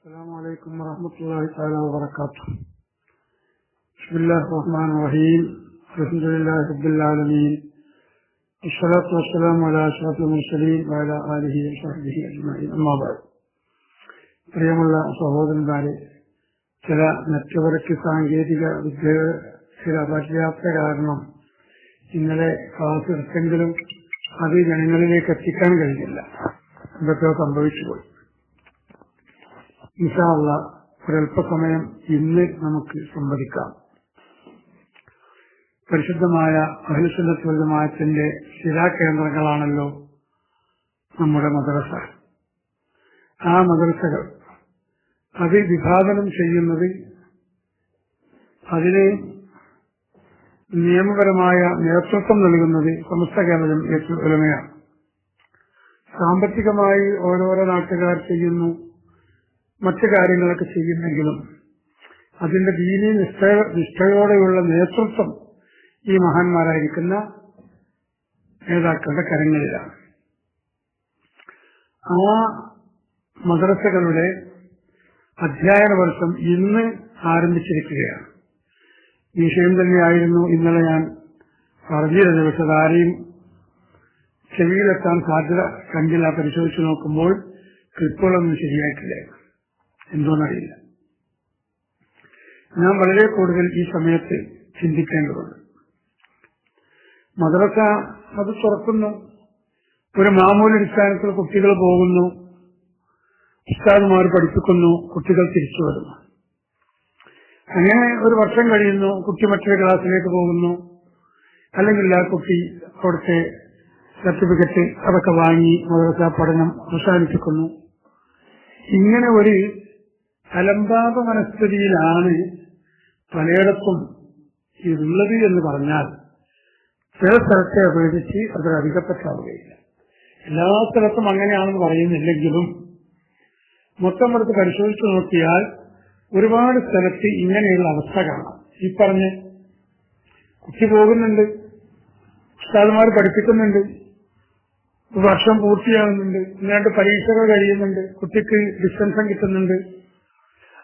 السلام عليكم ورحمة الله تعالى وبركاته بسم الله الرحمن الرحيم الحمد لله رب العالمين والصلاة والسلام على أشرف المرسلين وعلى آله وصحبه أجمعين أما بعد പ്രിയമുള്ള സഹോദരന്മാരെ ചില നെറ്റ്വർക്ക് സാങ്കേതിക വിദ്യ ചില പര്യാപ്ത കാരണം ഇന്നലെ ക്ലാസ് എടുത്തെങ്കിലും അത് ജനങ്ങളിലേക്ക് എത്തിക്കാൻ കഴിഞ്ഞില്ല എന്തൊക്കെയോ സംഭവിച്ചുപോയി ഇൻഷാള്ള ഒരല്പസമയം ഇന്ന് നമുക്ക് സംവദിക്കാം. പരിശുദ്ധമായ അഹിസുന്നത്തുമായത്തിന്റെ ശിലാകേന്ദ്രങ്ങളാണല്ലോ നമ്മുടെ മദ്രസ. ആ മദ്രസകൾ അത് വിഭാവനം ചെയ്യുന്നത് അതിന് നിയമപരമായ നേതൃത്വം നൽകുന്നത് സമസ്ത കേരളം ഉലമയാണ്. സാമ്പത്തികമായി ഓരോരോ നാട്ടുകാർ ചെയ്യുന്നു. മറ്റു കാര്യങ്ങളൊക്കെ ചെയ്യുന്നെങ്കിലും അതിന്റെ ദീനി നിഷ്ഠ നിഷ്ഠയോടെയുള്ള നേതൃത്വം ഈ മഹാന്മാരായിരിക്കുന്ന നേതാക്കളുടെ കരങ്ങളിലാണ്. ആ മദ്രസകളുടെ അധ്യയന വർഷം ഇന്ന് ആരംഭിച്ചിരിക്കുകയാണ്. വിഷയം തന്നെയായിരുന്നു ഇന്നലെ ഞാൻ പറഞ്ഞിരുന്നത്. പക്ഷെ ആരെയും ചെവിയിലെത്താൻ സാധ്യത കണ്ടില്ല. പരിശോധിച്ചു നോക്കുമ്പോൾ ക്ലിപ്പുകളൊന്നും ശരിയായിട്ടില്ല. എന്തോന്നറിയില്ല. ഞാൻ വളരെ കൂടുതൽ ഈ സമയത്ത് ചിന്തിക്കേണ്ടതുണ്ട്. മദ്രസ അത് തുറക്കുന്നു. ഒരു മാമൂലടിസ്ഥാനത്തിൽ കുട്ടികൾ പോകുന്നു. ഉസ്താദുമാർ പഠിപ്പിക്കുന്നു. കുട്ടികൾ തിരിച്ചു വരുന്നു. അങ്ങനെ ഒരു വർഷം കഴിയുന്നു. കുട്ടി മറ്റൊരു ക്ലാസ്സിലേക്ക് പോകുന്നു. അല്ലെങ്കിൽ ആ കുട്ടി അവിടുത്തെ സർട്ടിഫിക്കറ്റ് അതൊക്കെ വാങ്ങി മദ്രസ പഠനം അവസാനിപ്പിക്കുന്നു. ഇങ്ങനെ ഒരു അലംബാപ മനസ്ഥിതിയിലാണ് പലയിടത്തും ഇതുള്ളത് എന്ന് പറഞ്ഞാൽ ചില സ്ഥലത്തെ അപേക്ഷിച്ച് അത് അധികപ്പെട്ടാവുകയില്ല. എല്ലാ സ്ഥലത്തും അങ്ങനെയാണെന്ന് പറയുന്നില്ലെങ്കിലും മൊത്തം എടുത്ത് പരിശോധിച്ചു നോക്കിയാൽ ഒരുപാട് സ്ഥലത്ത് ഇങ്ങനെയുള്ള അവസ്ഥ കാണാം. ഈ പറഞ്ഞ് കുട്ടി പോകുന്നുണ്ട് ഉസ്താദുമാർ പഠിപ്പിക്കുന്നുണ്ട് വർഷം പൂർത്തിയാകുന്നുണ്ട് ഇല്ലാണ്ട് പരീക്ഷകൾ കഴിയുന്നുണ്ട് കുട്ടിക്ക് ഡിസ്റ്റൻസും കിട്ടുന്നുണ്ട്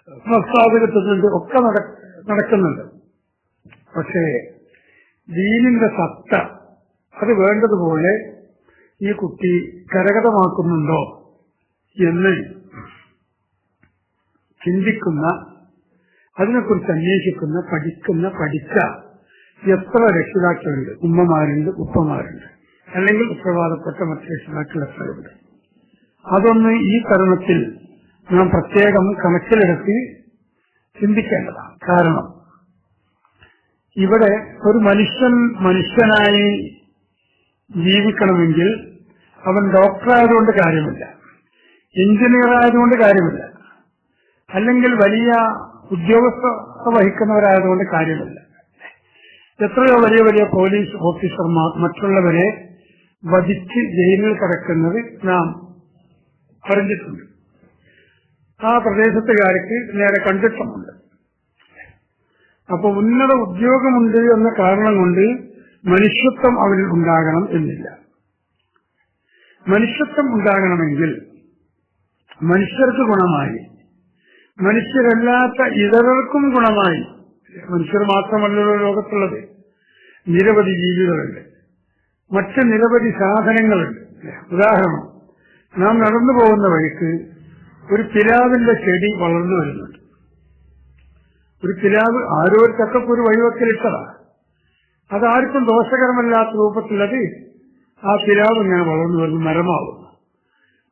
കിട്ടുന്നുണ്ട് ഒക്കെ നടക്കുന്നുണ്ട്. പക്ഷേ ദീനിന്റെ സത്ത അത് വേണ്ടതുപോലെ ഈ കുട്ടി കരകതമാക്കുന്നുണ്ടോ എന്ന് ചിന്തിക്കുന്ന അതിനെക്കുറിച്ച് അന്വേഷിക്കുന്ന പഠിക്കുന്ന പഠിച്ച എത്ര രക്ഷിതാക്കളുണ്ട്? ഉമ്മമാരുണ്ട് ഉപ്പമാരുണ്ട്. അല്ലെങ്കിൽ ഉത്തരവാദപ്പെട്ട മറ്റ് രക്ഷിതാക്കൾ എത്രയുണ്ട്? അതൊന്ന് ഈ തരുണത്തിൽ നാം പ്രത്യേകം കണക്കിലെടുത്ത് ചിന്തിക്കേണ്ടതാണ്. കാരണം ഇവിടെ ഒരു മനുഷ്യൻ മനുഷ്യനായി ജീവിക്കണമെങ്കിൽ അവൻ ഡോക്ടറായതുകൊണ്ട് കാര്യമില്ല. എഞ്ചിനീയർ ആയതുകൊണ്ട് കാര്യമില്ല. അല്ലെങ്കിൽ വലിയ ഉദ്യോഗസ്ഥ വഹിക്കുന്നവരായതുകൊണ്ട് കാര്യമില്ല. എത്രയോ വലിയ വലിയ പോലീസ് ഓഫീസർമാർ മറ്റുള്ളവരെ വധിച്ച് ജയിലിൽ കിടക്കുന്നത് നാം അറിഞ്ഞിട്ടുണ്ട്. ആ പ്രദേശത്തുകാർക്ക് നേരെ കണ്ടിട്ടുമുണ്ട് അപ്പൊ ഉന്നത ഉദ്യോഗമുണ്ട് എന്ന കാരണം കൊണ്ട് മനുഷ്യത്വം അവരിൽ ഉണ്ടാകണം എന്നില്ല. മനുഷ്യത്വം ഉണ്ടാകണമെങ്കിൽ മനുഷ്യർക്ക് ഗുണമായി മനുഷ്യരല്ലാത്ത ഇതരർക്കും ഗുണമായി മനുഷ്യർ മാത്രമല്ലല്ലോ ലോകത്തുള്ളത് നിരവധി ജീവികളുണ്ട്. മറ്റ് നിരവധി സാധനങ്ങളുണ്ട്. ഉദാഹരണം നാം നടന്നു പോകുന്ന വഴിക്ക് ഒരു പിലാവിന്റെ ചെടി വളർന്നു വരുന്നുണ്ട്. ഒരു പിലാവ് ആരോ ഒരു ചക്കപ്പൊരു വഴിവെക്കലിട്ടതാ. അതാർക്കും ദോഷകരമല്ലാത്ത രൂപത്തിലത് ആ പിലാവ് ഇങ്ങനെ വളർന്നു വരുന്നു മരമാവുന്നു.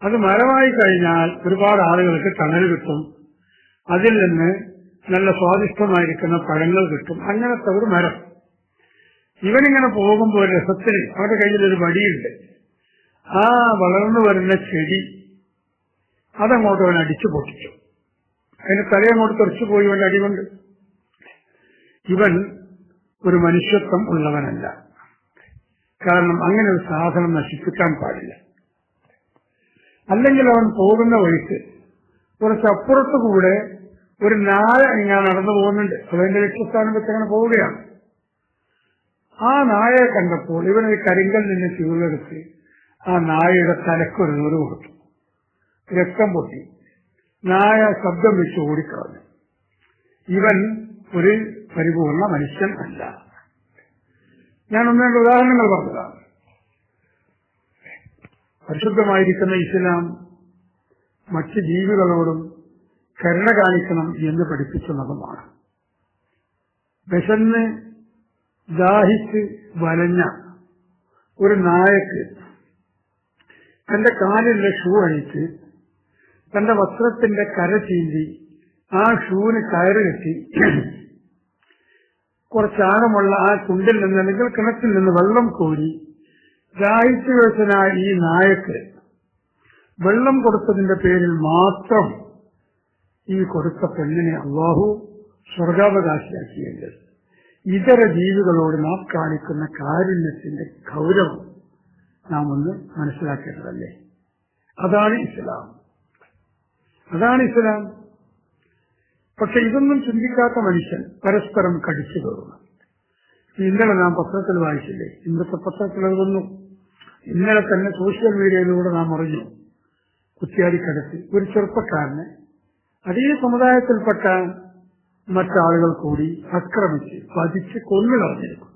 അത് മരമായി കഴിഞ്ഞാൽ ഒരുപാട് ആളുകൾക്ക് തണൽ കിട്ടും. അതിൽ നിന്ന് നല്ല സ്വാദിഷ്ടമായിരിക്കുന്ന പഴങ്ങൾ കിട്ടും. അങ്ങനത്തെ ഒരു മരം. ഇവനിങ്ങനെ പോകുമ്പോൾ രസത്തിന് അവരുടെ കയ്യിൽ ഒരു വടിയുണ്ട്. ആ വളർന്നു വരുന്ന ചെടി അതങ്ങോട്ട് അവൻ അടിച്ചു പൊട്ടിച്ചു. അതിന് തലയങ്ങോട്ട് തെറിച്ചു പോയി അവന്റെ അടികൊണ്ട് ഇവൻ ഒരു മനുഷ്യത്വം ഉള്ളവനല്ല. കാരണം അങ്ങനെ ഒരു സാധനം നശിപ്പിക്കാൻ പാടില്ല. അല്ലെങ്കിൽ അവൻ പോകുന്ന വഴിക്ക് കുറച്ചപ്പുറത്തു കൂടെ ഒരു നായ ഞാൻ നടന്നു പോകുന്നുണ്ട്. അവന്റെ ലക്ഷ്യസ്ഥാനം വെച്ച് അങ്ങനെ പോവുകയാണ്. ആ നായയെ കണ്ടപ്പോൾ ഇവനൊരു കരിങ്കൽ നിന്ന് ചൂടെടുത്ത് ആ നായയുടെ തലക്കൊരു നൂറ് കൊടുത്തു. രക്തം പൊട്ടി. നായ ശബ്ദം വെച്ച് ഓടിക്കളഞ്ഞു. ഇവൻ ഒരു പരിപൂർണ മനുഷ്യൻ അല്ല. ഞാൻ ഒന്ന് രണ്ട് ഉദാഹരണങ്ങൾ പറഞ്ഞതാണ് പരിശുദ്ധമായിരിക്കുന്ന ഇസ്ലാം മറ്റ് ജീവികളോടും കരുണ കാണിക്കണം എന്ന് പഠിപ്പിച്ച മതമാണ് വിശന്ന് ദാഹിച്ച് വലഞ്ഞ ഒരു നായക്ക് തന്റെ കാലിലെ ഷൂ അഴിച്ച് തന്റെ വസ്ത്രത്തിന്റെ കര ചീന്തി ആ ഷൂവിന് കയറ് കെട്ടി. കുറച്ചാഴമുള്ള ആ കുണ്ടിൽ നിന്ന് അല്ലെങ്കിൽ കിണറ്റിൽ നിന്ന് വെള്ളം കോരി രാഹിത്യവേശനായ ഈ നായക്ക് വെള്ളം കൊടുത്തതിന്റെ പേരിൽ മാത്രം ഈ കൊടുത്ത പെണ്ണിനെ അള്ളാഹു സ്വർഗാവകാശിയാക്കിയത് ഇതര ജീവികളോട് നാം കാണിക്കുന്ന കാരുണ്യത്തിന്റെ ഗൗരവം നാം ഒന്ന് മനസ്സിലാക്കേണ്ടതല്ലേ? അതാണ് ഇസ്ലാം. അതാണ് ഇസ്ലാം. പക്ഷെ ഇതൊന്നും ചിന്തിക്കാത്ത മനുഷ്യൻ പരസ്പരം കടിച്ചു കയറുന്നു. ഇന്നലെ നാം പത്രത്തിൽ വായിച്ചില്ലേ? ഇന്നത്തെ പത്രത്തിൽ എഴുതുന്നു. ഇന്നലെ തന്നെ സോഷ്യൽ മീഡിയയിലൂടെ നാം അറിഞ്ഞു. കുറ്റിയാടിക്കടത്ത് ഒരു ചെറുപ്പക്കാരനെ അതേ സമുദായത്തിൽപ്പെട്ട മറ്റാളുകൾ കൂടി ആക്രമിച്ച് വധിച്ച് കൊന്നു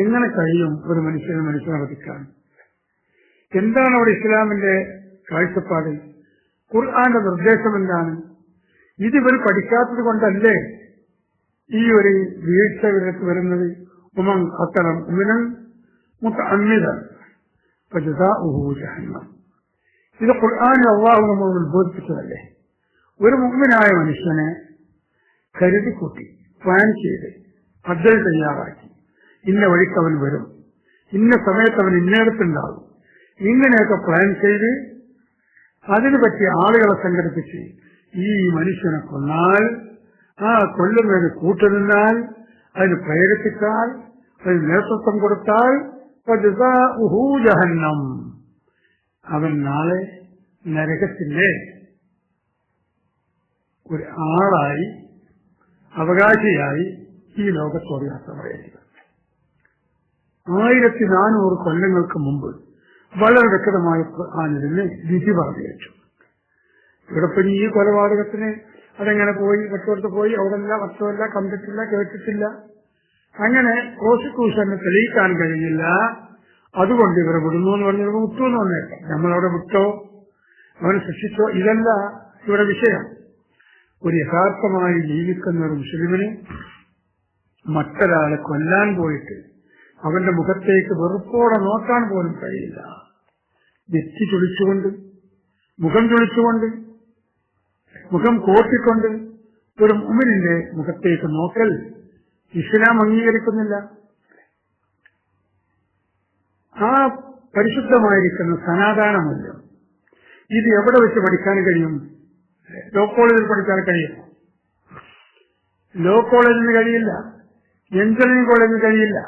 എങ്ങനെ കഴിയും ഒരു മനുഷ്യനെ മനുഷ്യനെ വധിക്കാൻ? എന്താണ് അവിടെ ഇസ്ലാമിന്റെ കാഴ്ചപ്പാട്? ഖുർആന്റെ നിർദ്ദേശം എന്താണ്? ഇതിവർ പഠിക്കാത്തത് കൊണ്ടല്ലേ ഈ ഒരു വീഴ്ച ഇവർക്ക് വരുന്നത്? ഉമൻ അത്തരം ഉമിനം മുത്ത അമ്മിതൻ ജഹന്നം. ഇത് ഖുർആൻ അള്ളാഹു നമ്മൾ ഉത്ബോധിപ്പിച്ചതല്ലേ? ഒരു മുഗ്മിനായ മനുഷ്യനെ കരുതിക്കൂട്ടി പ്ലാൻ ചെയ്ത് പദ്ധതി തയ്യാറാക്കി. ഇന്ന വഴിക്ക് അവൻ വരും. ഇന്ന സമയത്ത് അവൻ ഇന്നയിടത്തുണ്ടാകും ഇങ്ങനെയൊക്കെ പ്ലാൻ ചെയ്ത് അതിനു പറ്റിയ ആളുകളെ സംഘടിപ്പിച്ച് ഈ മനുഷ്യനെ കൊന്നാൽ ആ കൊല്ലുന്നതിന് കൂട്ടുനിന്നാൽ അതിന് പ്രേരിപ്പിച്ചാൽ അതിന് നേതൃത്വം കൊടുത്താൽ ജഹന്നം. അവൻ നാളെ നരകത്തിന്റെ ഒരു ആളായി അവകാശിയായി ഈ ലോകത്തോട് യാത്ര പറയേണ്ടത് ആയിരത്തി നാനൂറ് കൊല്ലങ്ങൾക്ക് മുമ്പ് വളരെ വ്യക്തമായ ഖുർആാനിന് വിധി പറഞ്ഞു വെച്ചു ഇവിടെ ഈ കൊലപാതകത്തിന് അതെങ്ങനെ പോയി? മറ്റോടത്ത് പോയി? അവിടെല്ല വർഷമല്ല കണ്ടിട്ടില്ല കേട്ടിട്ടില്ല. അങ്ങനെ പ്രോസിക്യൂഷന് തെളിയിക്കാൻ കഴിഞ്ഞില്ല. അതുകൊണ്ട് ഇവരെ വിടുന്നു എന്ന് പറഞ്ഞത് വിട്ടു എന്ന് പറഞ്ഞേക്കാം നമ്മളവിടെ വിട്ടോ? അവനെ ശിക്ഷിച്ചോ? ഇതല്ല ഇവിടെ വിഷയം. ഒരു യഥാർത്ഥമായി ജീവിക്കുന്ന ഒരു മുസ്ലിമിന് മറ്റൊരാളെ കൊല്ലാൻ പോയിട്ട് അവന്റെ മുഖത്തേക്ക് വെറുപ്പോടെ നോക്കാൻ പോലും കഴിയില്ല. നെറ്റി ചുളിച്ചുകൊണ്ട് മുഖം ചൊളിച്ചുകൊണ്ട് മുഖം കോട്ടിക്കൊണ്ട് ഒരു മുമിനിന്റെ മുഖത്തേക്ക് നോക്കൽ ഇസ്ലാം അംഗീകരിക്കുന്നില്ല. ആ പരിശുദ്ധമായിരിക്കുന്ന സനാതന മൂല്യം ഇത് എവിടെ വെച്ച് പഠിക്കാൻ കഴിയും? ലോ കോളേജിൽ പഠിക്കാൻ കഴിയും. ലോ കോളേജിന് കഴിയില്ല. എഞ്ചിനീയറിംഗ് കോളേജിന് കഴിയില്ല.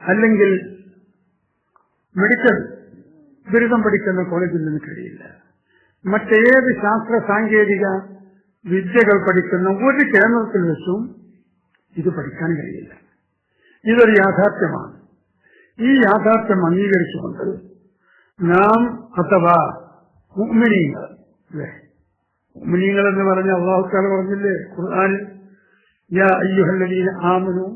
അല്ലെങ്കിൽ മെഡിക്കൽ ബിരുദം പഠിക്കുന്ന കോളേജിൽ നിന്ന് കഴിയില്ല. മറ്റേത് ശാസ്ത്ര സാങ്കേതിക വിദ്യകൾ പഠിക്കുന്ന ഒരു കേന്ദ്രത്തിൽ വെച്ചും ഇത് പഠിക്കാൻ കഴിയില്ല. ഇതൊരു യാഥാർത്ഥ്യമാണ്. ഈ യാഥാർത്ഥ്യം അംഗീകരിച്ചുകൊണ്ട് നാം അഥവാ മുഅ്മിനീങ്ങൾ അല്ലേ? മുഅ്മിനീങ്ങൾ എന്ന് പറഞ്ഞ അള്ളാഹുക്കാർ പറഞ്ഞില്ലേ ഖുർആാനിൽ? യാ അയ്യുഹല്ലദീന ആമനു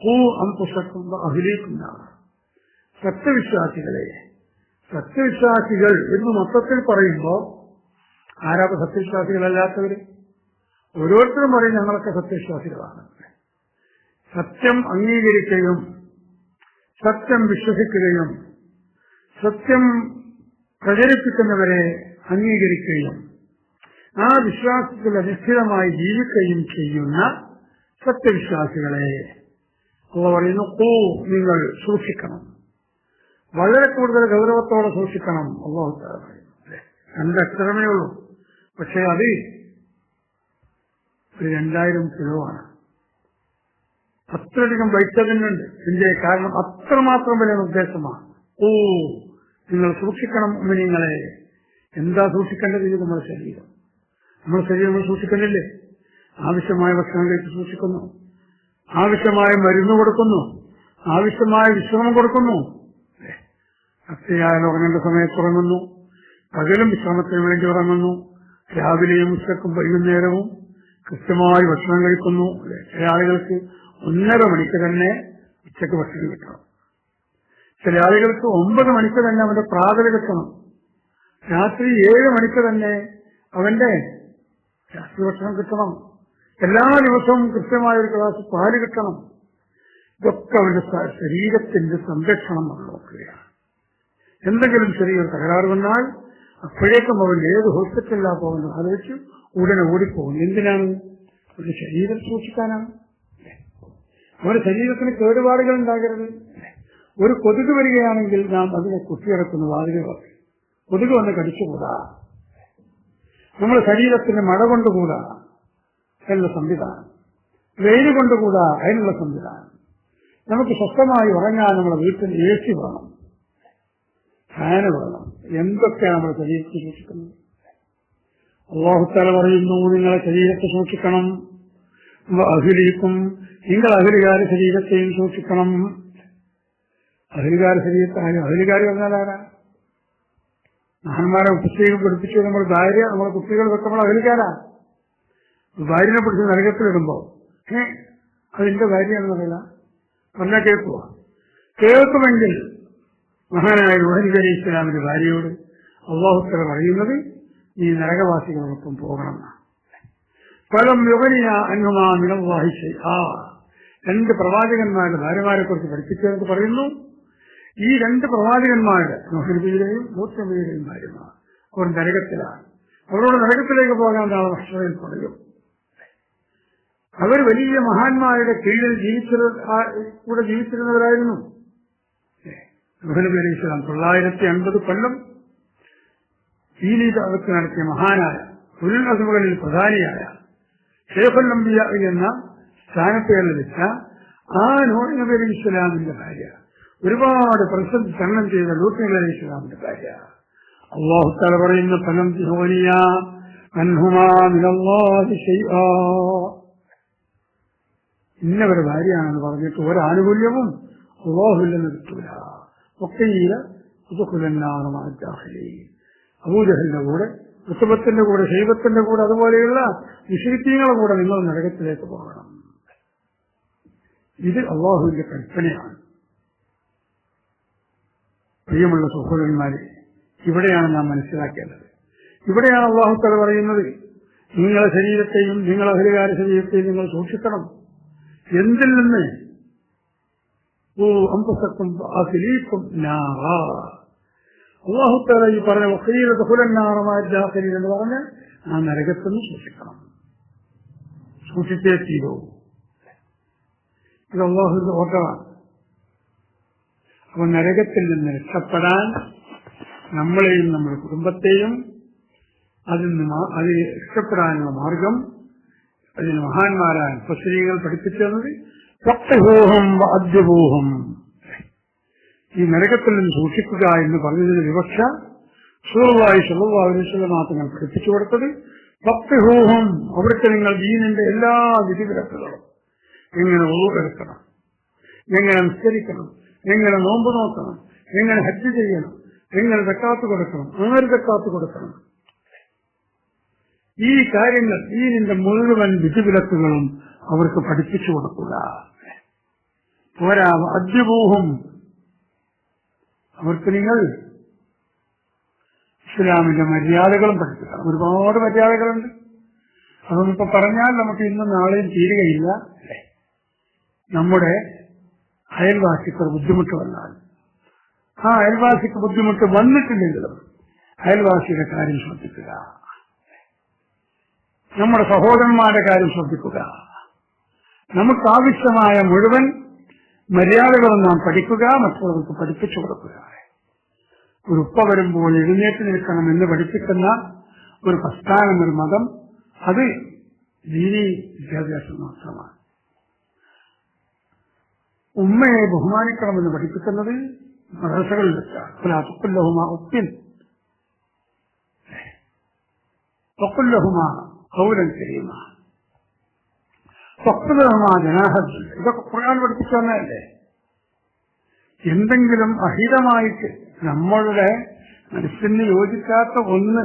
ഹൂ അംപുഷക്കും അഹിലേക്കുന്നാണ് സത്യവിശ്വാസികളെ. സത്യവിശ്വാസികൾ എന്ന് മൊത്തത്തിൽ പറയുമ്പോൾ ആരാ സത്യവിശ്വാസികളല്ലാത്തവര്? ഓരോരുത്തരും പറയും ഞങ്ങളൊക്കെ സത്യവിശ്വാസികളാണ്. സത്യം അംഗീകരിക്കുകയും സത്യം വിശ്വസിക്കുകയും സത്യം പ്രചരിപ്പിക്കുന്നവരെ അംഗീകരിക്കുകയും ആ വിശ്വാസത്തിൽ അധിഷ്ഠിതമായി ജീവിക്കുകയും ചെയ്യുന്ന സത്യവിശ്വാസികളെ. പറയുന്നു ഓ നിങ്ങൾ സൂക്ഷിക്കണം. വളരെ കൂടുതൽ ഗൗരവത്തോടെ സൂക്ഷിക്കണം. അള്ളാഹു രണ്ടക്ഷരമേ ഉള്ളൂ. പക്ഷെ അത് ഒരു രണ്ടായിരം കിലോ ആണ്. അത്രയധികം വൈറ്റമിനുണ്ട് ഇതിന്റെ കാരണം അത്രമാത്രം വലിയ നിർദ്ദേശമാണ്. ഓ നിങ്ങൾ സൂക്ഷിക്കണം നിങ്ങളെ എന്താ സൂക്ഷിക്കേണ്ടത് ഇത് നമ്മുടെ ശരീരം? നമ്മുടെ ശരീരം നമ്മൾ സൂക്ഷിക്കുന്നില്ലേ? ആവശ്യമായ ഭക്ഷണം കഴിച്ച് സൂക്ഷിക്കുന്നു. ആവശ്യമായ മരുന്ന് കൊടുക്കുന്നു. ആവശ്യമായ വിശ്രമം കൊടുക്കുന്നു. അത്യായ ഉറങ്ങേണ്ട സമയത്ത് ഉറങ്ങുന്നു. പകലും വിശ്രമത്തിന് വേണ്ടി ഉറങ്ങുന്നു. രാവിലെയും ഉച്ചക്കും വൈകുന്നേരവും കൃത്യമായി ഭക്ഷണം കഴിക്കുന്നു? ചില ആളുകൾക്ക് ഒന്നര മണിക്ക് തന്നെ ഉച്ചയ്ക്ക് ഭക്ഷണം കിട്ടണം. ചില ആളുകൾക്ക് ഒമ്പത് മണിക്ക് തന്നെ അവന്റെ പ്രാതൽ കിട്ടണം. രാത്രി ഏഴ് മണിക്ക് തന്നെ അവന്റെ രാത്രി ഭക്ഷണം കിട്ടണം. എല്ലാ ദിവസവും കൃത്യമായ ഒരു ക്ലാസ് പാൽ കിട്ടണം. ഇതൊക്കെ അവരുടെ ശരീരത്തിന്റെ സംരക്ഷണം നമ്മൾ നോക്കുകയാണ് എന്തെങ്കിലും ചെറിയൊരു തകരാറ് വന്നാൽ അപ്പോഴേക്കും അവൻ ഏത് ഹോസ്പിറ്റലിലാണ് പോകുന്നത് ആലോചിച്ച് ഉടനെ ഓടിപ്പോകും. എന്തിനാണ്? ഒരു ശരീരം സൂക്ഷിക്കാനാണ്. അവരുടെ ശരീരത്തിന് കേടുപാടുകൾ ഉണ്ടാകരുത്. ഒരു കൊതുക് വരികയാണെങ്കിൽ നാം അതിനെ കുത്തിയിറക്കുന്ന വാതിലുകൾ കൊതുക് വന്ന് കടിച്ചുകൂടാ. നമ്മുടെ ശരീരത്തിന് മഴ കൊണ്ടുകൂടാ. അതിനുള്ള സംവിധാനം. വെയിൽ കൊണ്ടുകൂടാ. അതിനുള്ള സംവിധാനം. നമുക്ക് സ്വസ്ഥമായി ഉറങ്ങാൻ നമ്മുടെ വീട്ടിൽ എ വേണം. വേണം എന്തൊക്കെയാണ് നമ്മുടെ ശരീരത്തിൽ സൂക്ഷിക്കുന്നത്? അള്ളാഹുത്തല പറയുന്നു നിങ്ങളെ ശരീരത്തെ സൂക്ഷിക്കണം. അഹിലിക്കും നിങ്ങൾ അഹിലുകാര ശരീരത്തെയും സൂക്ഷിക്കണം. അഹിലുകാര ശരീരത്തെ അഹിലുകാർ പറഞ്ഞാൽ ആരാ? മഹന്മാരെ കുട്ടികൾ പഠിപ്പിച്ചു നമ്മൾ ഭാര്യ നമ്മളെ കുട്ടികൾ വെക്കുമ്പോൾ അഹിലുകാരാ ഭാര്യനെ പിടിച്ച് നരകത്തിലിടുമ്പോ ഏ? അതിന്റെ ഭാര്യയാണെന്ന് പറയില്ല. പറഞ്ഞാൽ കേൾക്കുക കേൾക്കുമെങ്കിൽ മഹാനായ റുഹനിക് അലി ഇസ്ലാമിന്റെ ഭാര്യയോട് അള്ളാഹുത്തല പറയുന്നത് നീ നരകവാസികളോടൊപ്പം പോകണമെന്നാണ്. ഫലം യുഗനിയ നിലം വാഹിച്ച് ആ രണ്ട് പ്രവാചകന്മാരുടെ ഭാര്യമാരെ കുറിച്ച് പഠിപ്പിച്ചതെന്ന് പറയുന്നു. ഈ രണ്ട് പ്രവാചകന്മാരുടെ നോഹനബിയുടെയും മൂത്തനബിയുടെയും ഭാര്യമാർ അവർ നരകത്തിലാണ്. അവരോട് നരകത്തിലേക്ക് പോകാൻ നാളെ ഭക്ഷണയിൽ പറയും അവർ വലിയ മഹാന്മാരുടെ കീഴിൽ ജീവിച്ചിരുന്ന കൂടെ ജീവിച്ചിരുന്നവരായിരുന്നു. നബി അലൈഹി സ്വലാം തൊള്ളായിരത്തി അൻപത് കൊല്ലം ദീനീതാവത്ത് നടത്തിയ മഹാനായ ഉരുൾ പ്രധാനിയായ ഷേഖുൽ എന്ന സ്ഥാനപ്പേരിൽ വെച്ച ആ നൂറ് നബി അലൈഹി ഇസ്ലാമിന്റെ ഭാര്യ ഒരുപാട് പ്രസിദ്ധി തരണം ചെയ്ത ലൂത്ത് നബി അലൈഹി ഇസ്ലാമിന്റെ ഭാര്യ. അള്ളാഹു തല പറയുന്ന ഫലം തിഹോനിയ ഇന്നവരുടെ ഭാര്യയാണെന്ന് പറഞ്ഞിട്ട് ഒരാനുകൂല്യവും അള്ളാഹുല്ലെന്ന് കിട്ടൂല. ഒക്കെയില ഉദുഖുലന്നാറുമാറ്റാഹലി അബൂജഹലിന്റെ കൂടെ ഉത്തമത്തിന്റെ കൂടെ ശൈവത്തിന്റെ കൂടെ അതുപോലെയുള്ള വിശുദ്ധീങ്ങളുടെ കൂടെ നിങ്ങൾ നരകത്തിലേക്ക് പോകണം. ഇത് അള്ളാഹുവിന്റെ കൽപ്പനയാണ്. പ്രിയമുള്ള സഹോദരന്മാരെ ഇവിടെയാണ് നാം മനസ്സിലാക്കേണ്ടത്. ഇവിടെയാണ് അള്ളാഹു തല പറയുന്നത് നിങ്ങളെ ശരീരത്തെയും നിങ്ങളെ അഹരികാര ശരീരത്തെയും നിങ്ങൾ സൂക്ഷിക്കണം. എന്തിൽ നിന്ന് ഓ അമ്പസക്കും അഖിലീക്കും നാറാ അള്ളാഹുത്താല ഈ പറഞ്ഞ വക്കീലത്ത് ഹുലന്നാറമാരി എന്ന് പറഞ്ഞ് ആ നരകത്തുനിന്ന് സൂക്ഷിക്കണം സൂക്ഷിച്ചേ തീരൂ ഇത് അള്ളാഹുവിന്റെ ഓർഡറാണ് അപ്പൊ നരകത്തിൽ നിന്ന് രക്ഷപ്പെടാൻ നമ്മളെയും നമ്മുടെ കുടുംബത്തെയും അതിൽ നിന്ന് അത് രക്ഷപ്പെടാനുള്ള മാർഗം അതിന് മഹാന്മാരായ മുസ്ലിങ്ങൾ പഠിപ്പിച്ചു തന്നത് സപ്തഹൂഹം അദ്യബൂഹം ഈ നരകത്തിൽ നിന്ന് സൂക്ഷിക്കുക എന്ന് പറഞ്ഞതിന് വിവക്ഷ സുഹൃവായി സുഖവാവിശ്വത ഞാൻ പഠിപ്പിച്ചു കൊടുത്തത് സപ്തഹൂഹം. അവിടുത്തെ നിങ്ങൾ ദീനിന്റെ എല്ലാ വിധിവിലക്കുകളും. എങ്ങനെ ഉറവെടുക്കണം എങ്ങനെ നിസ്കരിക്കണം. എങ്ങനെ നോമ്പ് നോക്കണം. എങ്ങനെ ഹജ്ജ് ചെയ്യണം. എങ്ങനെ തക്കാത്ത് കൊടുക്കണം. ആര് തക്കാത്ത് കൊടുക്കണം? ഈ കാര്യങ്ങൾ ഈ നിന്റെ മുഴുവൻ വിധിവിലക്കുകളും അവർക്ക് പഠിപ്പിച്ചു കൊടുക്കുക. പോരാ അദ്യബൂഹം അവർക്ക് നിങ്ങൾ ഇസ്ലാമിന്റെ മര്യാദകളും പഠിപ്പിക്കണം. ഒരുപാട് മര്യാദകളുണ്ട്. അതൊന്നും ഇപ്പൊ പറഞ്ഞാൽ നമുക്ക് ഇന്നും നാളെയും തീരുകയില്ല. നമ്മുടെ അയൽവാസിക്ക് ബുദ്ധിമുട്ട് വന്നാൽ ആ അയൽവാസിക്ക് ബുദ്ധിമുട്ട് വന്നിട്ടില്ലെങ്കിലും അയൽവാസിയുടെ കാര്യം ശ്രദ്ധിക്കുക. നമ്മുടെ സഹോദരന്മാരുടെ കാര്യം ശ്രദ്ധിക്കുക. നമുക്ക് ആവശ്യമായ മുഴുവൻ മര്യാദകളും നാം പഠിക്കുക മറ്റുള്ളവർക്ക് പഠിപ്പിച്ചു കൊടുക്കുക. ഒരു ഉപ്പ വരുമ്പോൾ എഴുന്നേറ്റ് നിൽക്കണം എന്ന് പഠിപ്പിക്കുന്ന ഒരു പ്രസ്ഥാനം ഒരു മതം അത് ദീനി വിദ്യാഭ്യാസം മാത്രമാണ്. ഉമ്മയെ ബഹുമാനിക്കണമെന്ന് പഠിപ്പിക്കുന്നത് മദ്രസകളിൽ വെച്ചാണ് തുക്കുല്ലഹുമ ഉപ്പിൻ. തൊക്കുല്ലഹുമ കൗലൻ കരീമ. ഇതൊക്കെ ഖുർആൻ പഠിപ്പിച്ചു തന്നതല്ലേ എന്തെങ്കിലും അഹിതമായിട്ട് നമ്മളുടെ മനസ്സിന് യോജിക്കാത്ത ഒന്ന്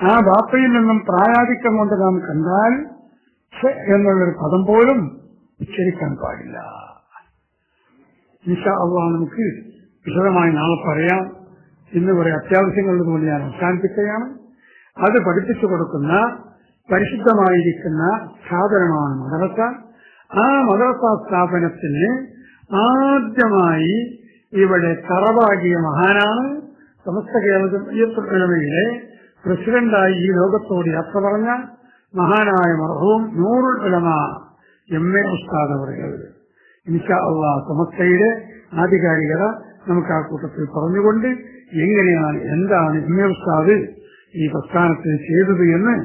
ആ വാപ്പയിൽ നിന്നും പ്രായാധിക്യം കൊണ്ട് നാം കണ്ടാൽ എന്നുള്ളൊരു പദം പോലും ഉച്ചരിക്കാൻ പാടില്ല. ഇൻഷാ അള്ളാഹ് നമുക്ക് വിശദമായി നാളെ പറയാം. ഇന്ന് കുറെ അത്യാവശ്യങ്ങളുള്ളത് കൊണ്ട് ഞാൻ അവസാനിപ്പിക്കുകയാണ്. അത് പഠിപ്പിച്ചു കൊടുക്കുന്ന പരിശുദ്ധമായിരിക്കുന്ന സ്ഥാപനമാണ് മദർസ ആ മദ്രസ സ്ഥാപനത്തിന് ആദ്യമായി ഇവിടെ തറവാകിയ മഹാനാണ് സമസ്ത കേരളത്തിലെ പ്രസിഡന്റായി ഈ ലോകത്തോട് യാത്ര പറഞ്ഞ മഹാനായ മർഹവും നൂറു ഉലമ എം എ ഉസ്താദ് അവരുകൾ ഇൻഷാ അള്ളാഹ് സമസ്തയുടെ ആധികാരികത നമുക്ക് ആ കൂട്ടത്തിൽ പറഞ്ഞുകൊണ്ട് എങ്ങനെയാണ് എന്താണ് എം എ ഉസ്താദ് ഈ പ്രസ്ഥാനത്തിന് ചെയ്തത് എന്ന്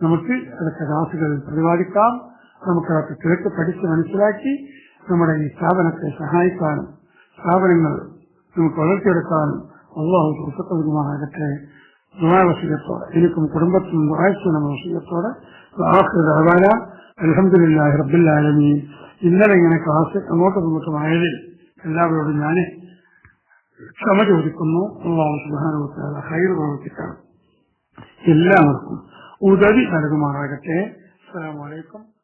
നമുക്ക് അടുത്ത ക്ലാസുകളിൽ പ്രതിപാദിക്കാം നമുക്കതൊക്കെ കേട്ട് പഠിച്ച് മനസ്സിലാക്കി നമ്മുടെ ഈ സ്ഥാപനത്തെ സഹായിക്കാനും സ്ഥാപനങ്ങൾ നമുക്ക് വളർത്തിയെടുക്കാനും അള്ളാഹു സുഖത്തുമാകട്ടെ ദുരാവസീയത്തോടെ എനിക്കും കുടുംബത്തിനും വായിച്ചു വസീയത്തോടെ റബ്ബുല്ലാലമീൻ ഇന്നലെ ഇങ്ങനെ ക്ലാസ് അങ്ങോട്ടും ഇങ്ങോട്ടും ആയതിൽ എല്ലാവരോടും ഞാൻ ക്ഷമ ചോദിക്കുന്നു. അള്ളാഹു സുബാനുഭവത്തിലുള്ള ഹൈർ പ്രവർത്തിക്കണം. എല്ലാവർക്കും ഉദവി നൽകുമാറാകട്ടെ. അസ്സലാമു അലൈക്കും.